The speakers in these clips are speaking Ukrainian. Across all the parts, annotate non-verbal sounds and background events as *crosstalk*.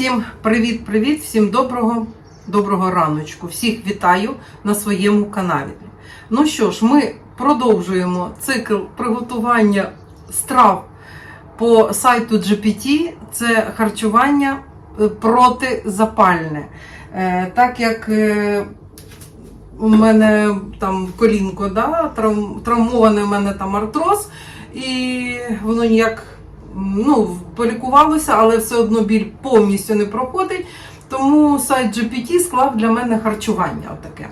Всім привіт-привіт, всім доброго, доброго раночку. Всіх вітаю на своєму каналі. Ну що ж, ми продовжуємо цикл приготування страв по сайту GPT. Це харчування е, протизапальне. Е, Так як е, у мене там колінко, да, трав- травмований у мене там артроз, і воно ніяк ну, полікувалося, але все одно біль повністю не проходить. Тому сайт GPT склав для мене харчування. Отаке.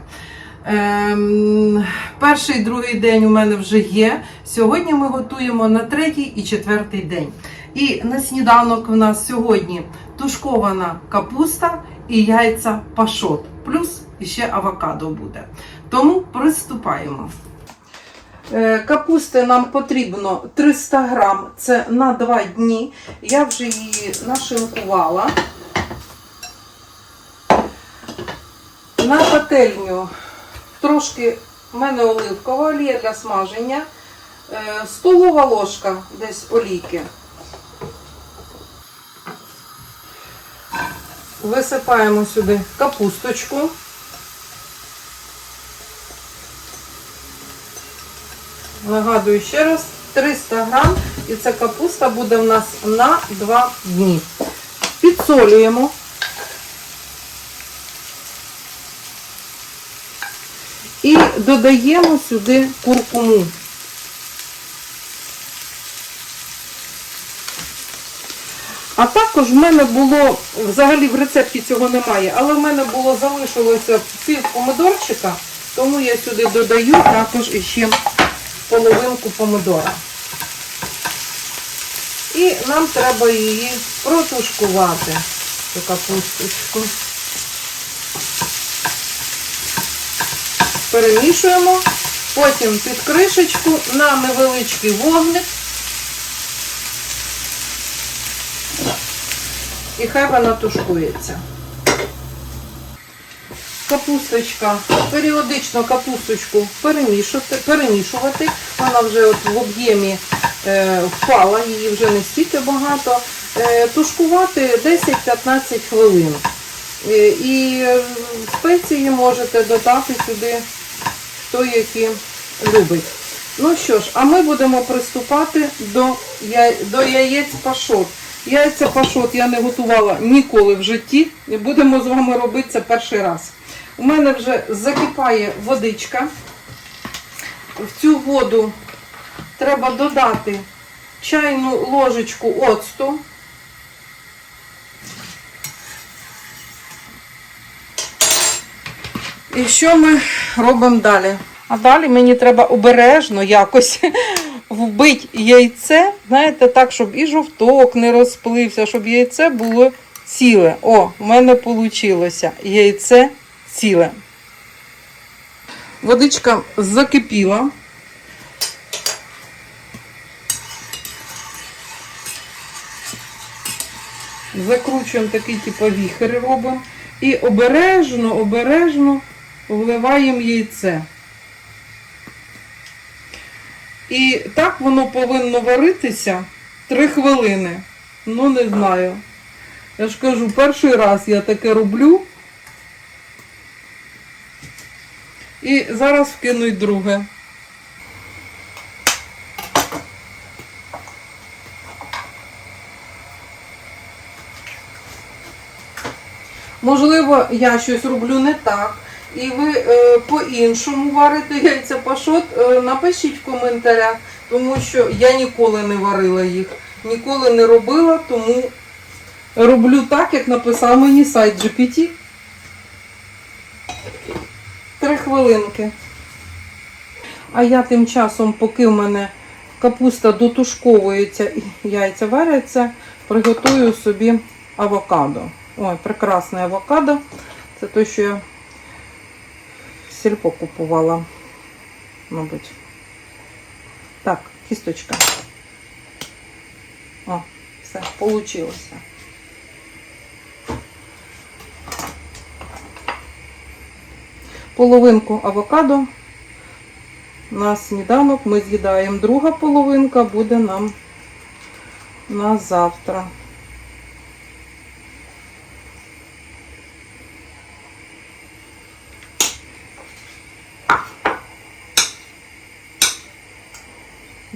Ем, перший другий день у мене вже є. Сьогодні ми готуємо на третій і четвертий день. І на сніданок в нас сьогодні тушкована капуста і яйця пашот. Плюс ще авокадо буде. Тому приступаємо. Е, Капусти нам потрібно 300 грам, це на 2 дні. Я вже її нашинкувала. На пательню трошки в мене оливкова олія для смаження, е, столова ложка десь олійки. Висипаємо сюди капусточку. Нагадую ще раз, 300 грам, і ця капуста буде в нас на 2 дні. Підсолюємо. І додаємо сюди куркуму. А також в мене було, взагалі в рецепті цього немає, але в мене було залишилося пів помидорчика, тому я сюди додаю також іще половинку помидора. І нам треба її протушкувати, цю капусточку. Перемішуємо, потім під кришечку на невеличкий вогник. І хай вона тушкується. Капусточка, періодично капусточку перемішувати, перемішувати. Вона вже от в об'ємі е, впала, її вже не стільки багато. Е, тушкувати 10-15 хвилин. Е, і е, спеції можете додати сюди, хто які любить. Ну що ж, а ми будемо приступати до, я- до яєць пашот. Яйця пашот я не готувала ніколи в житті. Будемо з вами робити це перший раз. У мене вже закипає водичка. В цю воду треба додати чайну ложечку оцту. І що ми робимо далі? А далі мені треба обережно якось вбити яйце, знаєте, так, щоб і жовток не розплився, щоб яйце було ціле. О, в мене вийшло яйце ціле. Водичка закипіла. Закручуємо такий, типу, віхер робимо. І обережно, обережно вливаємо яйце. І так воно повинно варитися 3 хвилини. Ну, не знаю. Я ж кажу, перший раз я таке роблю. І зараз вкину й друге. Можливо, я щось роблю не так. І ви е, по-іншому варите яйця пашот, е, напишіть в коментарях, тому що я ніколи не варила їх, ніколи не робила, тому роблю так, як написав мені сайт GPT. Хвилинки. А я тим часом, поки в мене капуста дотушковується і яйця варяться, приготую собі авокадо. Ой, прекрасне авокадо. Це те, що я сільпо купувала, мабуть. Так, кісточка. О, все, вийшло. половинку авокадо. На сніданок ми з'їдаємо. Друга половинка буде нам на завтра.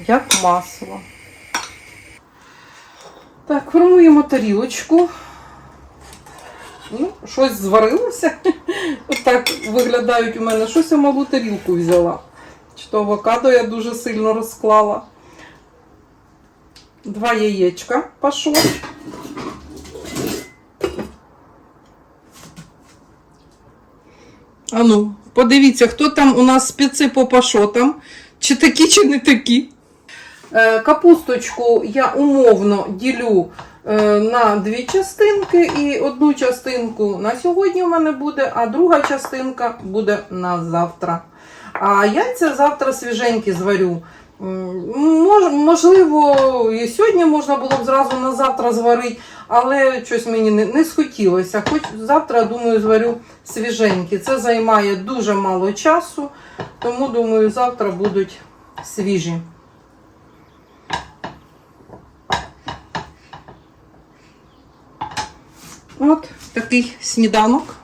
Як масло. Так, формуємо тарілочку. Ну, щось зварилося. Отак виглядають у мене. Щось я малу тарілку взяла. Чи то авокадо я дуже сильно розклала. Два яєчка пашот. А ну, подивіться, хто там у нас спеці по пашотам. Чи такі, чи не такі. Е, Капусточку я умовно ділю на дві частинки, і одну частинку на сьогодні у мене буде, а друга частинка буде на завтра. А яйця завтра свіженькі зварю. Мож, можливо, і сьогодні можна було б зразу на завтра зварити, але щось мені не, не схотілося. Хоч завтра, думаю, зварю свіженькі. Це займає дуже мало часу, тому думаю, завтра будуть свіжі. От такий сніданок.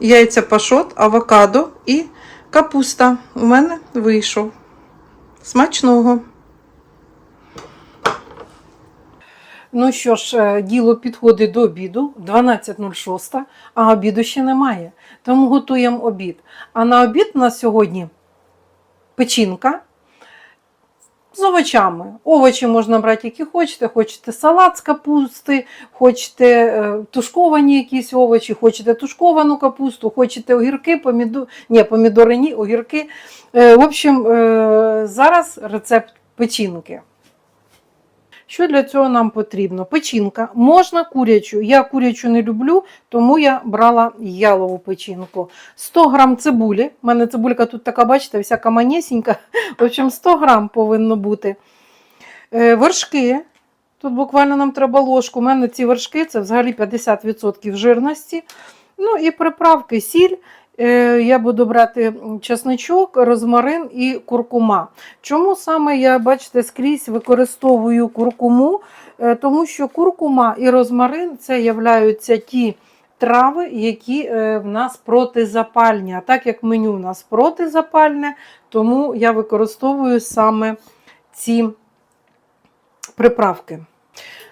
Яйця пашот, авокадо і капуста у мене вийшов. Смачного. Ну що ж, е, діло підходить до обіду, 12.06, а обіду ще немає. Тому готуємо обід. А на обід у нас сьогодні печінка з овочами. Овочі можна брати, які хочете. Хочете салат з капусти, хочете е, тушковані якісь овочі, хочете тушковану капусту, хочете огірки, помідори, ні, помідори ні, огірки. Е, В общем, е, зараз рецепт печінки. Що для цього нам потрібно? Печінка. Можна курячу. Я курячу не люблю, тому я брала ялову печінку. 100 грам цибулі. У мене цибулька тут така, бачите, всяка манєсінька. В общем, 100 грам повинно бути. Е, Вершки. Тут буквально нам треба ложку. У мене ці вершки це взагалі 50% жирності. Ну і приправки, сіль. Е, Я буду брати чесничок, розмарин і куркума. Чому саме я, бачите, скрізь використовую куркуму? Е, Тому що куркума і розмарин це являються ті трави, які е, в нас протизапальні. А так як меню у нас протизапальне, тому я використовую саме ці приправки.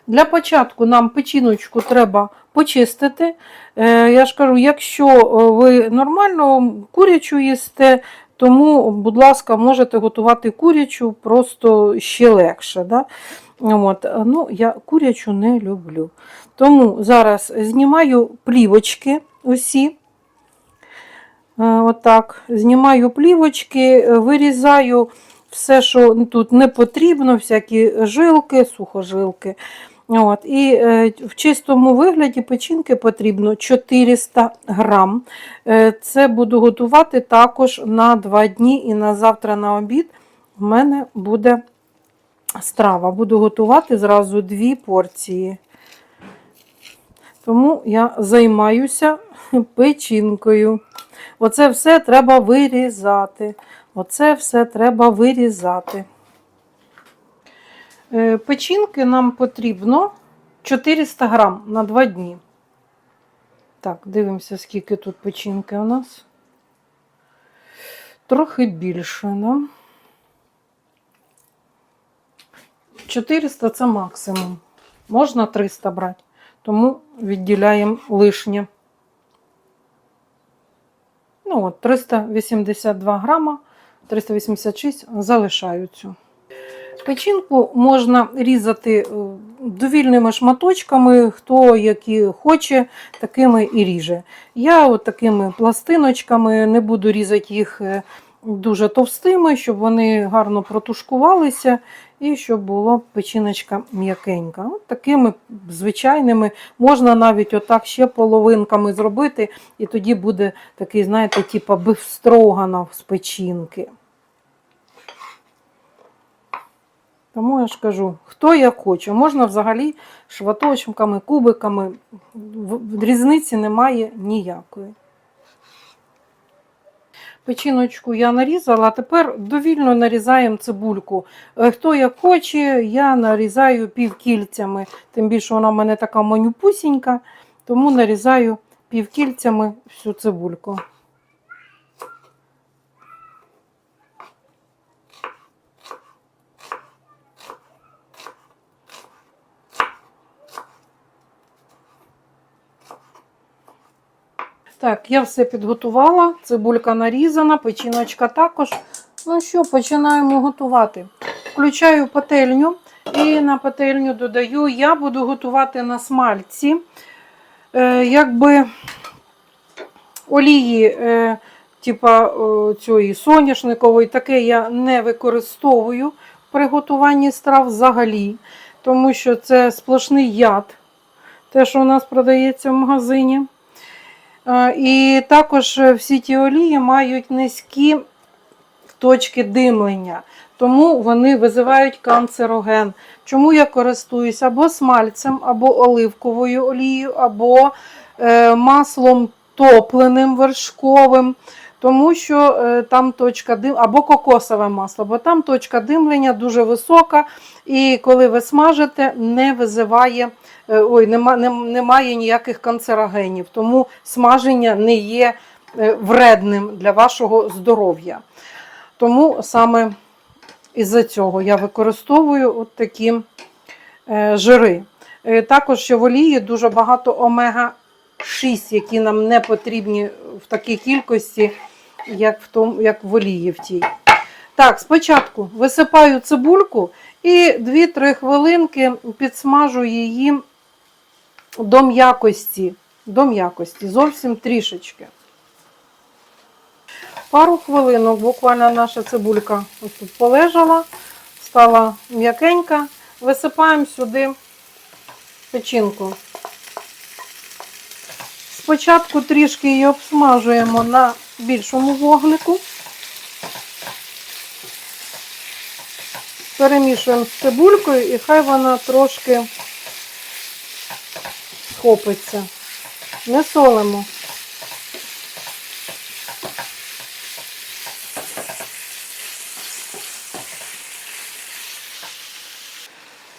Для початку нам печіночку треба почистити. Е, Я ж кажу, якщо е, ви нормально курячу їсте, тому, будь ласка, можете готувати курячу просто ще легше. Да? От. Ну, Я курячу не люблю. Тому зараз знімаю плівочки усі. Е, Отак, знімаю плівочки, е, вирізаю все, що тут не потрібно, всякі жилки, сухожилки. От. І е, в чистому вигляді печінки потрібно 400 грам. Е, це буду готувати також на 2 дні і на завтра на обід в мене буде страва. Буду готувати зразу дві порції. Тому я займаюся печінкою. Оце все треба вирізати. Оце все треба вирізати. Е, Печінки нам потрібно 400 грам на 2 дні. Так, дивимося, скільки тут печінки у нас. Трохи більше, да? 400 це максимум. Можна 300 брати, тому відділяємо лишнє. Ну от, 382 грама, 386 залишаю цю. Печінку можна різати е, довільними шматочками, хто які хоче, такими і ріже. Я от такими пластиночками не буду різати їх е, дуже товстими, щоб вони гарно протушкувалися і щоб була печіночка м'якенька. От такими звичайними можна навіть отак ще половинками зробити, і тоді буде такий, знаєте, типу бифстроганов з печінки. Тому я ж кажу, хто як хоче. Можна взагалі шваточками, кубиками. Різниці немає ніякої. Печіночку я нарізала, а тепер довільно нарізаємо цибульку. Е, Хто як хоче, я нарізаю півкільцями. Тим більше вона в мене така манюпусінька, тому нарізаю півкільцями всю цибульку. Так, я все підготувала. Цибулька нарізана, печіночка також. Ну що, починаємо готувати. Включаю пательню і на пательню додаю, я буду готувати на смальці. Е, якби олії, е, типа цієї соняшникової, таке я не використовую при готуванні страв взагалі, тому що це сплошний яд, те, що у нас продається в магазині. Е, І також е, всі ті олії мають низькі точки димлення, тому вони визивають канцероген. Чому я користуюсь або смальцем, або оливковою олією, або е, маслом топленим вершковим, тому що там точка дим, або кокосове масло, бо там точка димлення дуже висока, і коли ви смажите, не визиває ой, нема, немає ніяких канцерогенів, тому смаження не є е, вредним для вашого здоров'я. Тому саме із-за цього я використовую от такі е, жири. Е, Також в олії дуже багато омега-6, які нам не потрібні в такій кількості, як в, тому, як в олії в тій. Так, спочатку висипаю цибульку і 2-3 хвилинки підсмажу її до м'якості. До м'якості, зовсім трішечки. Пару хвилинок буквально наша цибулька ось тут полежала, стала м'якенька. Висипаємо сюди печінку. Спочатку трішки її обсмажуємо на більшому вогнику. Перемішуємо з цибулькою і хай вона трошки схопиться. Не солимо.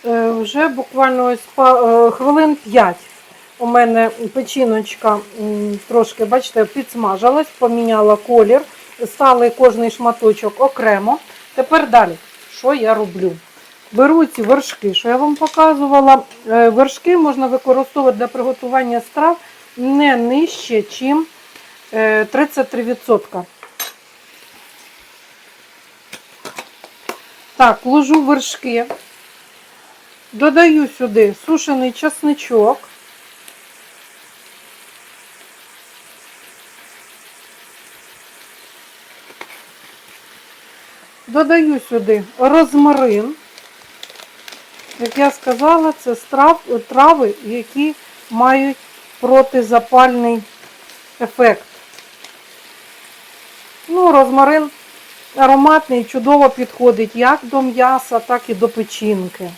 Е, Вже буквально ось е, хвилин 5 у мене печіночка трошки, бачите, підсмажилась, поміняла колір, стали кожний шматочок окремо. Тепер далі, що я роблю? Беру ці вершки, що я вам показувала. Е, Вершки можна використовувати для приготування страв не нижче, ніж 33%. Так, ложу вершки. Додаю сюди сушений часничок. Додаю сюди розмарин. Як я сказала, це страв, трави, які мають протизапальний ефект. Ну, розмарин ароматний, чудово підходить як до м'яса, так і до печінки.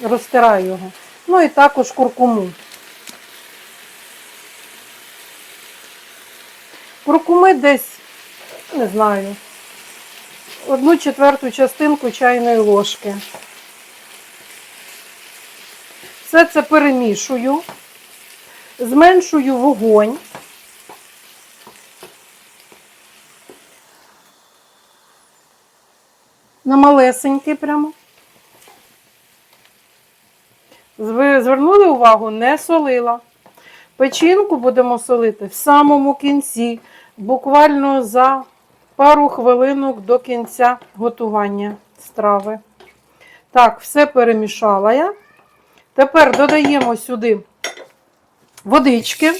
Розтираю його. Ну і також куркуму. Куркуми десь, не знаю, одну четверту частинку чайної ложки. Все це перемішую, зменшую вогонь. На малесенький прямо. Ви звернули увагу, не солила. Печінку будемо солити в самому кінці, буквально за пару хвилинок до кінця готування страви. Так, все перемішала я. Тепер додаємо сюди водички.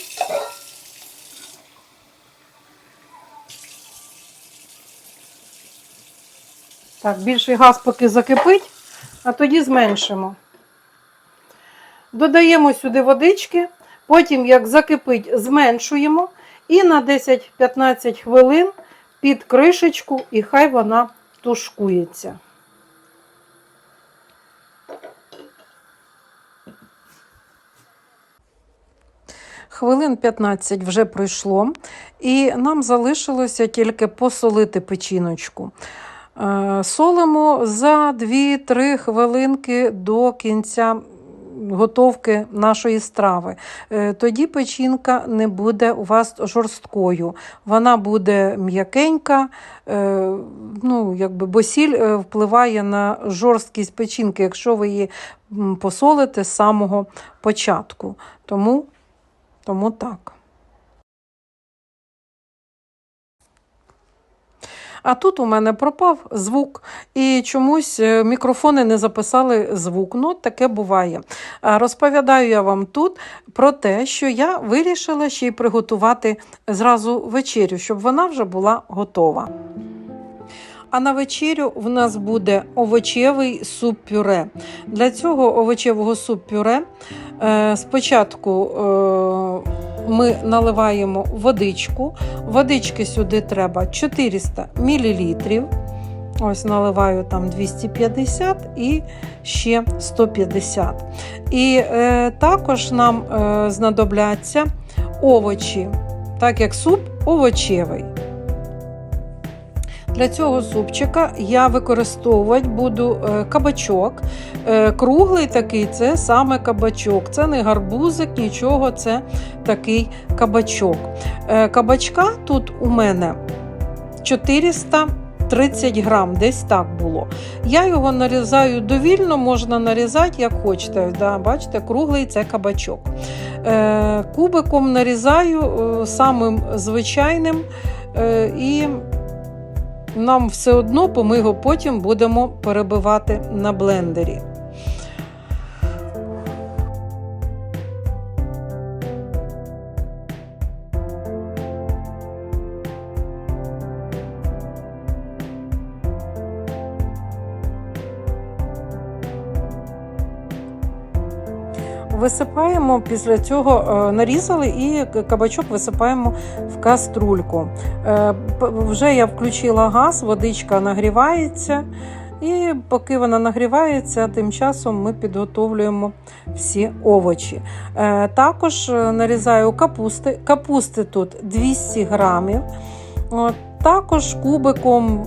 Так, більший газ поки закипить, а тоді зменшимо. Додаємо сюди водички, потім, як закипить, зменшуємо і на 10-15 хвилин під кришечку, і хай вона тушкується. Хвилин 15 вже пройшло, і нам залишилося тільки посолити печіночку. Е, Солимо за 2-3 хвилинки до кінця готовки нашої страви. Е, Тоді печінка не буде у вас жорсткою. Вона буде м'якенька, е, ну, якби, бо сіль е, впливає на жорсткість печінки, якщо ви її посолите з самого початку. Тому, тому так. А тут у мене пропав звук, і чомусь е, мікрофони не записали звук. Ну, таке буває. Розповідаю я вам тут про те, що я вирішила ще й приготувати зразу вечерю, щоб вона вже була готова. А на вечерю в нас буде овочевий суп-пюре. Для цього овочевого суп-пюре е, спочатку е, ми наливаємо водичку. Водички сюди треба 400 мл. Ось наливаю там 250 і ще 150. І е, також нам е, знадобляться овочі, так як суп овочевий. Для цього супчика я використовувати буду е, кабачок. Е, Круглий такий це саме кабачок. Це не гарбузик, нічого, це такий кабачок. Е, Кабачка тут у мене 430 грам, десь так було. Я його нарізаю довільно, можна нарізати як хочете. Да, Бачите, круглий це кабачок. Е, Кубиком нарізаю самим звичайним. І нам все одно, бо ми його потім будемо перебивати на блендері. Висипаємо після цього, е, нарізали і кабачок висипаємо в каструльку. Е, Вже я включила газ, водичка нагрівається. І поки вона нагрівається, тим часом ми підготовлюємо всі овочі. Е, Також нарізаю капусти. Капусти тут 200 грамів. Також кубиком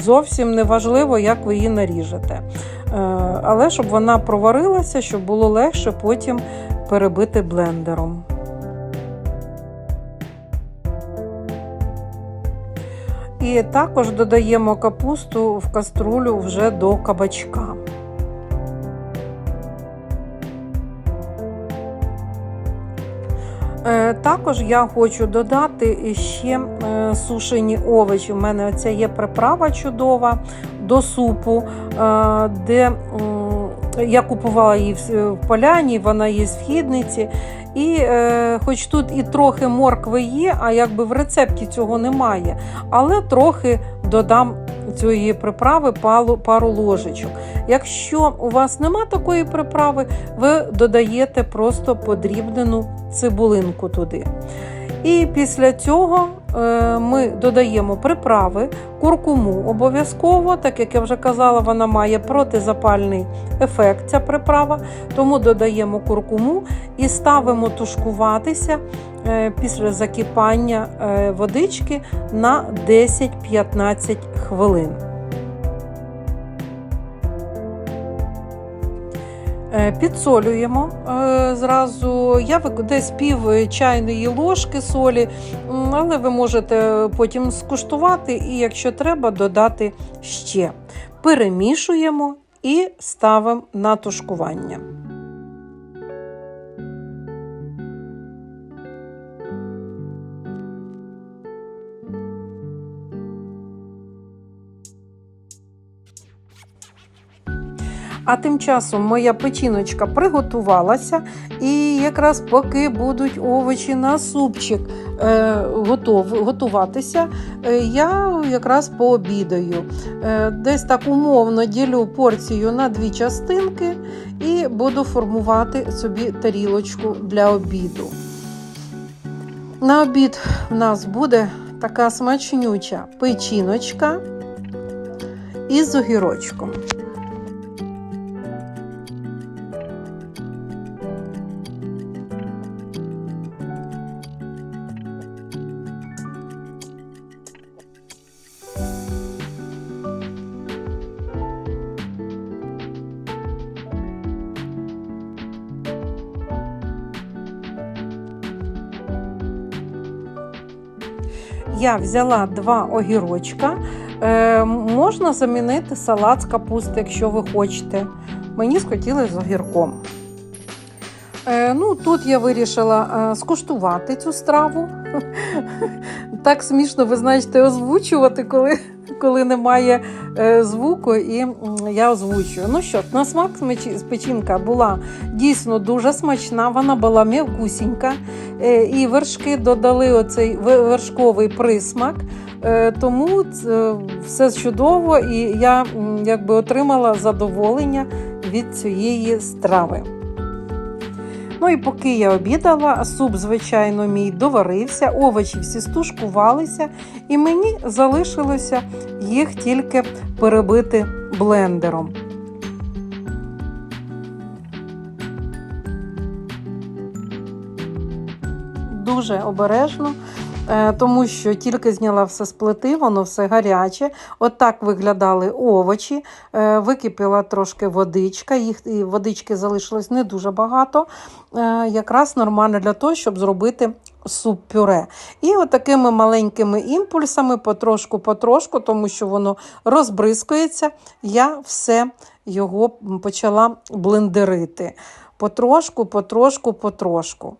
зовсім не важливо, як ви її наріжете. Е, Але щоб вона проварилася, щоб було легше потім перебити блендером. І також додаємо капусту в каструлю вже до кабачка. Також я хочу додати ще е, сушені овочі. У мене оця є приправа чудова до супу, е, де я купувала її в поляні, вона є в східниці. І е, хоч тут і трохи моркви є, а якби в рецепті цього немає, але трохи додам цієї приправи пару, ложечок. Якщо у вас нема такої приправи, ви додаєте просто подрібнену цибулинку туди. І після цього ми додаємо приправи, куркуму обов'язково, так як я вже казала, вона має протизапальний ефект, ця приправа. Тому додаємо куркуму і ставимо тушкуватися е, після закипання е, водички на 10-15 хвилин. Підсолюємо е, зразу. Я десь пів чайної ложки солі, але ви можете потім скуштувати і, якщо треба, додати ще. Перемішуємо і ставимо на тушкування. А тим часом моя печіночка приготувалася, і якраз поки будуть овочі на супчик е, готов, готуватися, е, я якраз пообідаю. Е, десь так умовно ділю порцію на дві частинки і буду формувати собі тарілочку для обіду. На обід в нас буде така смачнюча печіночка із огірочком. Я взяла два огірочка. Е, можна замінити салат з капусти, якщо ви хочете. Мені схотілося з огірком. Е, ну, тут я вирішила е, скуштувати цю страву. *laughs* так смішно, ви знаєте, озвучувати, коли, коли немає е, звуку, і я озвучую. Ну що, на смак печінка була дійсно дуже смачна, вона була м'якусінька, е, і вершки додали оцей вершковий присмак. Е, Тому це все чудово, і я якби отримала задоволення від цієї страви. Ну і поки я обідала, суп, звичайно, мій доварився, овочі всі стушкувалися, і мені залишилося їх тільки перебити блендером. Дуже обережно, тому що тільки зняла все з плити, воно все гаряче. От виглядали овочі. Е, Википіла трошки водичка, їх і водички залишилось не дуже багато. Е, Якраз нормально для того, щоб зробити суп-пюре. І от маленькими імпульсами, потрошку-потрошку, тому що воно розбризкується, я все його почала блендерити. Потрошку, потрошку, потрошку.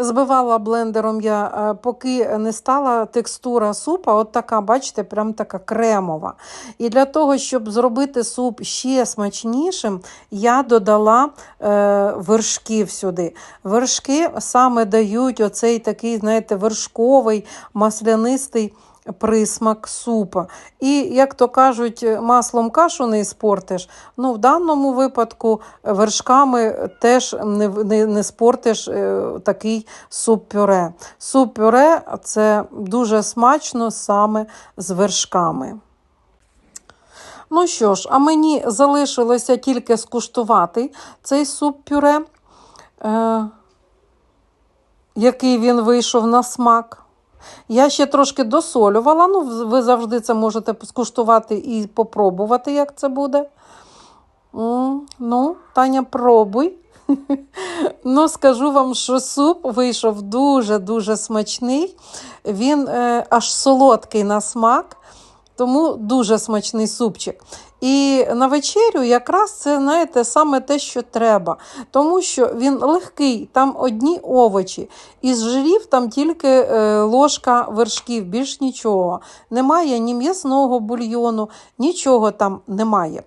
Збивала блендером я, е, поки не стала текстура супа, от така, бачите, прям така кремова. І для того, щоб зробити суп ще смачнішим, я додала е, вершків сюди. Вершки саме дають оцей такий, знаєте, вершковий, маслянистий присмак супа. І, як то кажуть, маслом кашу не спортиш. Ну, в даному випадку вершками теж не, не, не спортиш е, такий суп-пюре. Суп-пюре це дуже смачно саме з вершками. Ну що ж, а мені залишилося тільки скуштувати цей суп-пюре, е, який він вийшов на смак. Я ще трошки досолювала, ну, ви завжди це можете скуштувати і попробувати, як це буде. Ну, Таня, пробуй. *laughs* Ну, скажу вам, що суп вийшов дуже-дуже смачний. Він е, аж солодкий на смак, тому дуже смачний супчик. І на вечерю якраз це, знаєте, саме те, що треба. Тому що він легкий, там одні овочі. Із жирів там тільки е, ложка вершків, більш нічого. Немає ні м'ясного бульйону, нічого там немає.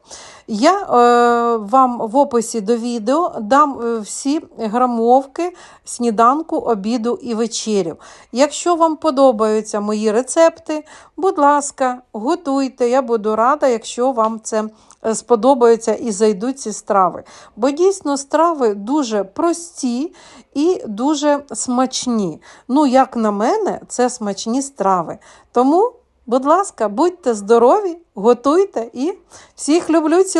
Я е, вам в описі до відео дам е, всі грамовки сніданку, обіду і вечерю. Якщо вам подобаються мої рецепти, будь ласка, готуйте. Я буду рада, якщо вам це е, сподобається і зайдуть ці страви. Бо дійсно страви дуже прості і дуже смачні. Ну, як на мене, це смачні страви. Тому, будь ласка, будьте здорові, готуйте і всіх люблю. цілую.